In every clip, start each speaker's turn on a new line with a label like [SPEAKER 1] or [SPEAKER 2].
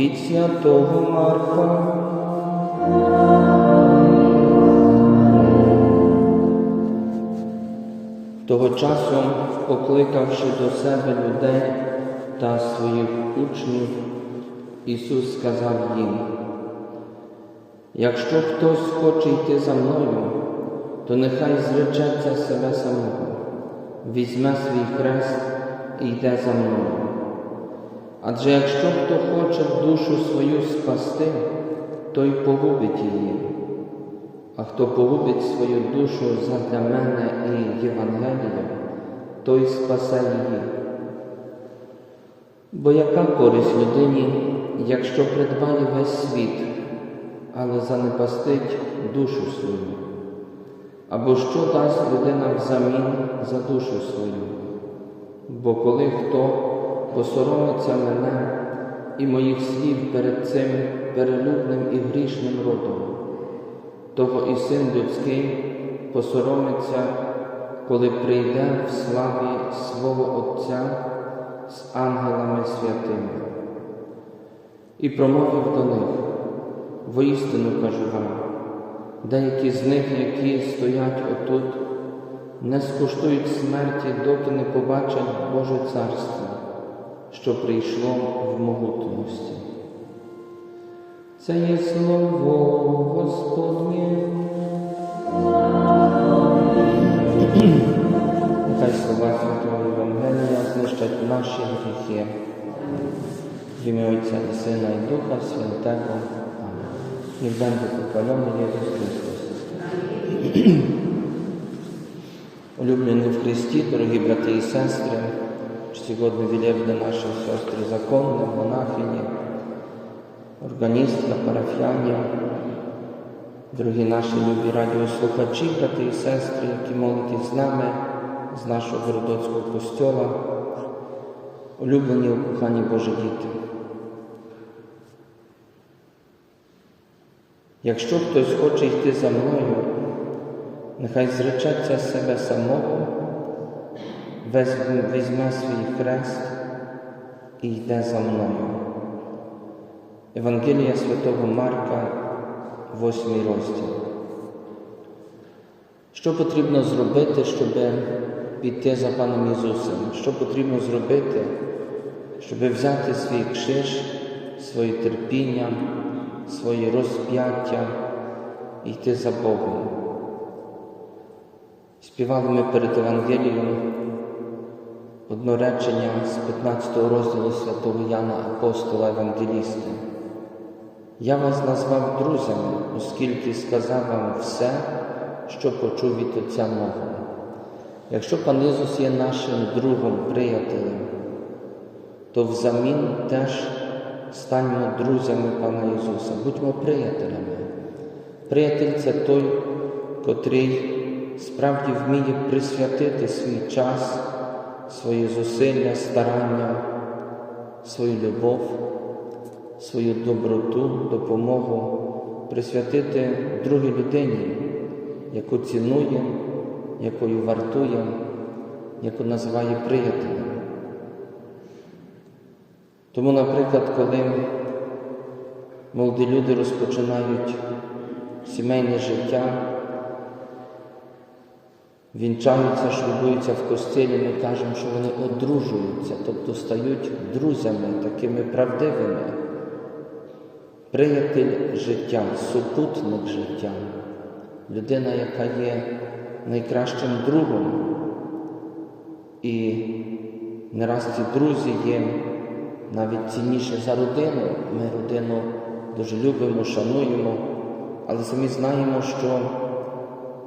[SPEAKER 1] від Святого Марка. Того часу, покликавши до себе людей та своїх учнів, Ісус сказав їм, якщо хтось хоче йти за мною, то нехай зречеться себе самого, візьме свій хрест і йде за мною. Адже якщо хто хоче душу свою спасти, той погубить її. А хто погубить свою душу задля мене і Євангелія, той спасе її. Бо яка користь людині, якщо придбає весь світ, але занепастить душу свою? Або що дасть людина взамін за душу свою? Бо коли хто посоромиться мене і моїх слів перед цим перелюбним і грішним родом, того і син людський посоромиться, коли прийде в славі свого Отця з ангелами святими. І промовив до них, воістину кажу вам, деякі з них, які стоять отут, не скуштують смерті, доки не побачать Боже Царство, що прийшло в могутності. Це є слово Господнє. Нехай слова Святого Євангелія знищать наші гріхи. В ім'я Отця і Сина і Духа Святого. Амінь. Niech będzie pochwalony Jezus Chrystus. Улюблені в Христі, дорогі брати і сестри, сьогодні вілєвне наші сестри законні, монахині, органістка, парафіяні, дорогі наші любі радіослухачі, брати і сестри, які молитесь з нами, з нашого Городоцького костьола, улюблені кохані Божі діти. Якщо хтось хоче йти за мною, нехай зречеться себе самого, візьме свій хрест і йде за мною. Евангелія Святого Марка, 8 розділ. Що потрібно зробити, щоб піти за Паном Ісусом? Що потрібно зробити, щоб взяти свій криш, своє терпіння, своє розп'яття і йти за Богом? Співали ми перед Евангелієм одно з 15 розділу святого Яна Апостола Евангеліста. Я вас назвав друзями, оскільки сказав вам все, що почув від Отця мого. Якщо пан Ісус є нашим другом, приятелем, то взамін теж станьмо друзями Пана Ісуса, будьмо приятелями. Приятель це той, котрий справді вміє присвятити свій час, свої зусилля, старання, свою любов, свою доброту, допомогу присвятити другій людині, яку цінує, якою вартує, яку називає приятелем. Тому, наприклад, коли молоді люди розпочинають сімейне життя, вінчаються, шлюбуються в костилі, ми кажемо, що вони одружуються, тобто стають друзями, такими правдивими. Приятель життя, супутник життя, людина, яка є найкращим другом. І не раз ці друзі є навіть цінніше за родину. Ми родину дуже любимо, шануємо, але самі знаємо, що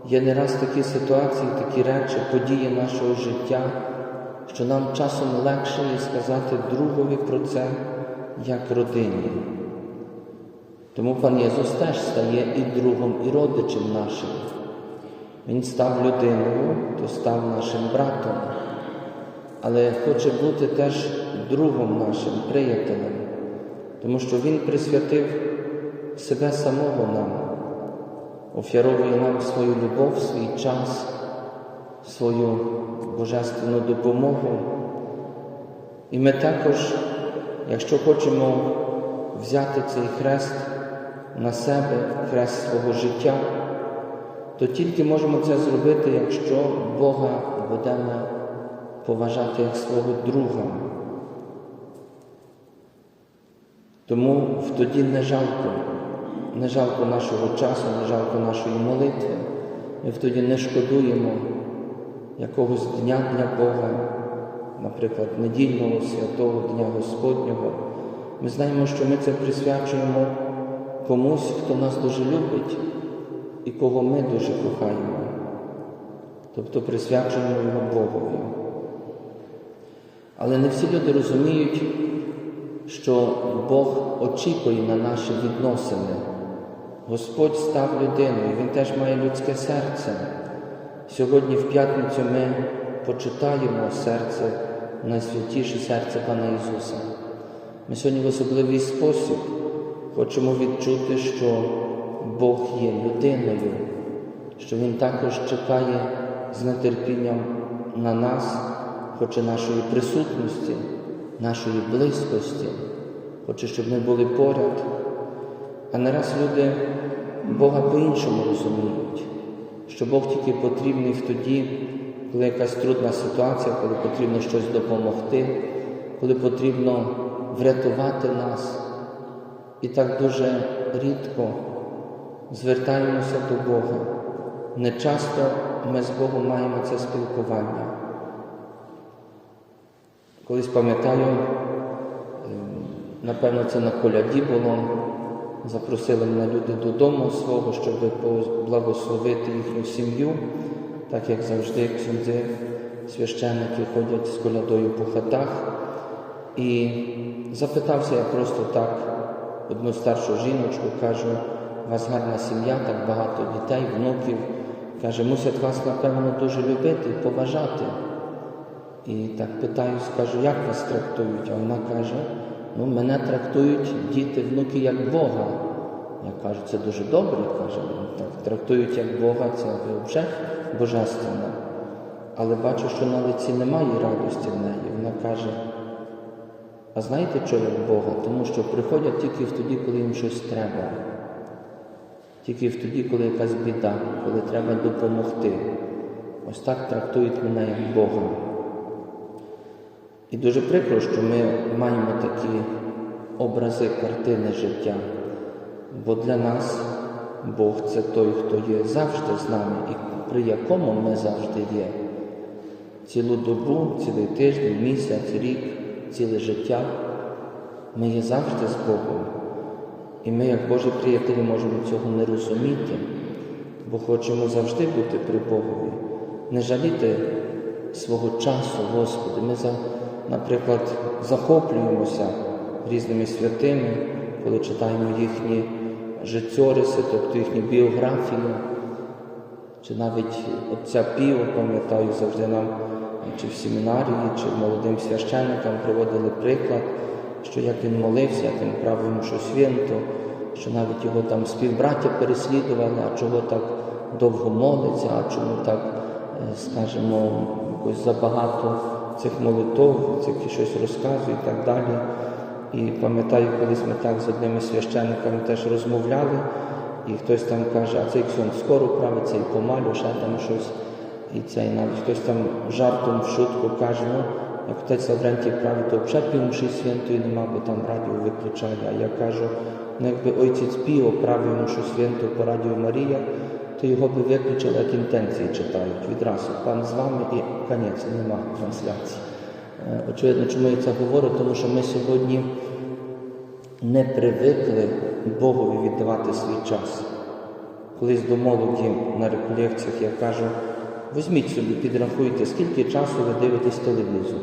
[SPEAKER 1] є не раз такі ситуації, такі речі, події нашого життя, що нам часом легше є сказати другові про це, як родині. Тому пан Єсус теж стає і другом, і родичем нашим. Він став людиною, то став нашим братом, але хоче бути теж другом нашим, приятелем, тому що Він присвятив себе самого нам, офяровує нам свою любов, свій час, свою божественну допомогу. І ми також, якщо хочемо взяти цей хрест на себе, хрест свого життя, то тільки можемо це зробити, якщо Бога будемо поважати як свого друга. Тому тоді не жалко, не жалко нашого часу, не жалко нашої молитви. Ми тоді не шкодуємо якогось дня для Бога, наприклад, недільного святого Дня Господнього. Ми знаємо, що ми це присвячуємо комусь, хто нас дуже любить і кого ми дуже кохаємо. Тобто присвячуємо його Богові. Але не всі люди розуміють, що Бог очікує на наші відносини. Господь став людиною, Він теж має людське серце. Сьогодні, в п'ятницю, ми почитаємо серце, найсвятіше серце Пана Ісуса. Ми сьогодні в особливий спосіб хочемо відчути, що Бог є людиною, що Він також чекає з нетерпінням на нас, хоче нашої присутності, нашої близькості, хоче, щоб ми були поряд. А не раз люди Бога по-іншому розуміють, що Бог тільки потрібний в тоді, коли якась трудна ситуація, коли потрібно щось допомогти, коли потрібно врятувати нас. І так дуже рідко звертаємося до Бога. Не часто ми з Богом маємо це спілкування. Колись пам'ятаю, ем, напевно, це на коляді було, запросили мене люди додому свого, щоб благословити їхню сім'ю, так як завжди ксюндзи, священники ходять з колядою по хатах. І запитався я просто так одну старшу жіночку, кажу, у вас гарна сім'я, так багато дітей, внуків. Каже, мусять вас, напевно, дуже любити і поважати. І так питаю, скажу, як вас трактують? А вона каже, ну мене трактують діти, внуки як Бога. Я кажу, це дуже добре, каже, «Ну, так трактують як Бога, це вже божественно. Але бачу, що на лиці немає радості в неї. Вона каже, а знаєте, що як Бога? Тому що приходять тільки в тоді, коли їм щось треба. Тільки в тоді, коли якась біда, коли треба допомогти. Ось так трактують мене як Бога. І дуже прикро, що ми маємо такі образи картини життя, бо для нас Бог це той, хто є завжди з нами і при якому ми завжди є. Цілу добу, цілий тиждень, місяць, рік, ціле життя ми є завжди з Богом. І ми, як Божі приятелі, можемо цього не розуміти, бо хочемо завжди бути при Богові, не жаліти свого часу, Господи. Ми, наприклад, захоплюємося різними святими, коли читаємо їхні життєриси, тобто їхню біографію, чи навіть отця Піо, пам'ятаю, завжди нам чи в семінарії, чи молодим священникам приводили приклад що як він молився, як він правив йому свято, що навіть його там співбраття переслідували, а чого так довго молиться, а чому так, е, скажімо, якось забагато цих молитов, цих щось розказує і так далі. І пам'ятаю, колись ми так з одними священниками теж розмовляли, і хтось там каже, а цей ксон скоро правиться і помалю, ще там щось. І цей навіть хтось там жартом в шутку каже, ну як отець Лаврентій править, то взагалі півмші святої нема, бо там радіо виключали. А я кажу, ну якби отець Піо правив мушу святу по Радіо Марія, то його би виключили, як інтенції читають відразу. Пан з вами і конець, нема трансляції. Е, очевидно, чому я це говорю, тому що ми сьогодні не привикли Богові віддавати свій час. Колись до молоді на реколекціях я кажу, Візьміть собі, підрахуйте, скільки часу ви дивитесь телевізор,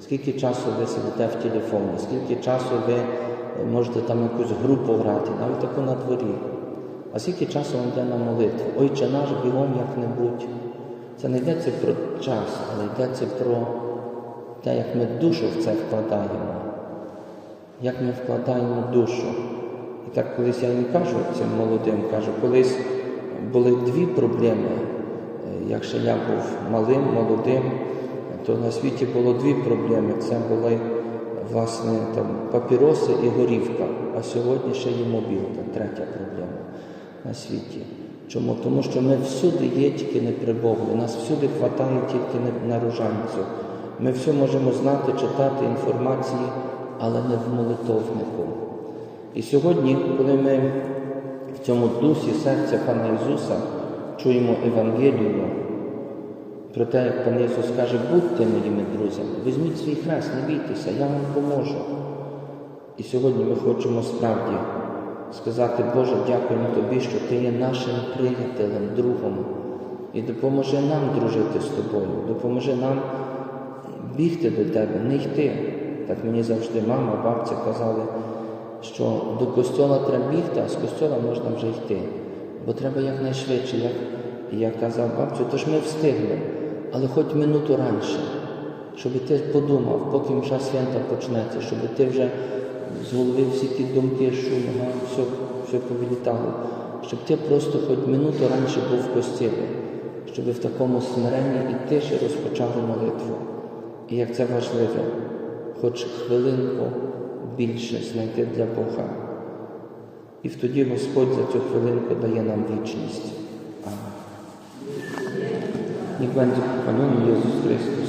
[SPEAKER 1] скільки часу ви сидите в телефоні, скільки часу ви е, можете там якусь групу грати, навіть таку на дворі. А скільки часу вам йде на молитву? Ой, чи наш бігом як-небудь. Це не йдеться про час, але йдеться про те, як ми душу в це вкладаємо, як ми вкладаємо душу. І так колись я їм кажу цим молодим, кажу, колись були дві проблеми як ще я був малим, молодим, то на світі було дві проблеми. Це були власне там папіроси і горівка, а сьогодні ще є мобілка, третя проблема на світі. Чому? Тому що ми всюди є, тільки не при Богу. Нас всюди хватає тільки на рожанцю. Ми все можемо знати, читати інформації, але не в молитовнику. І сьогодні, коли ми в цьому дусі серця Пана Ісуса чуємо Евангелію про те, як Пан Ісус каже, будьте моїми друзями, візьміть свій хрест, не бійтеся, я вам поможу. І сьогодні ми хочемо справді сказати, Боже, дякуємо Тобі, що Ти є нашим приятелем, другом. І допоможи нам дружити з тобою, допоможи нам бігти до тебе, не йти. Так мені завжди мама, бабця казали, що до костьола треба бігти, а з костьола можна вже йти. Бо треба якнайшвидше, як я казав бабцю, то ж ми встигли, але хоч минуту раніше, щоб ти подумав, поки мша свята почнеться, щоб ти вже з голови всі ті думки, га, все, все повилітало, щоб ти просто хоч минуту раніше був в костілі, щоб в такому смиренні і тиші розпочали молитву. І як це важливо, хоч хвилинку більше знайти для Бога. І тоді Господь за цю хвилинку дає нам вічність. Amen. Niech będzie pochwalony.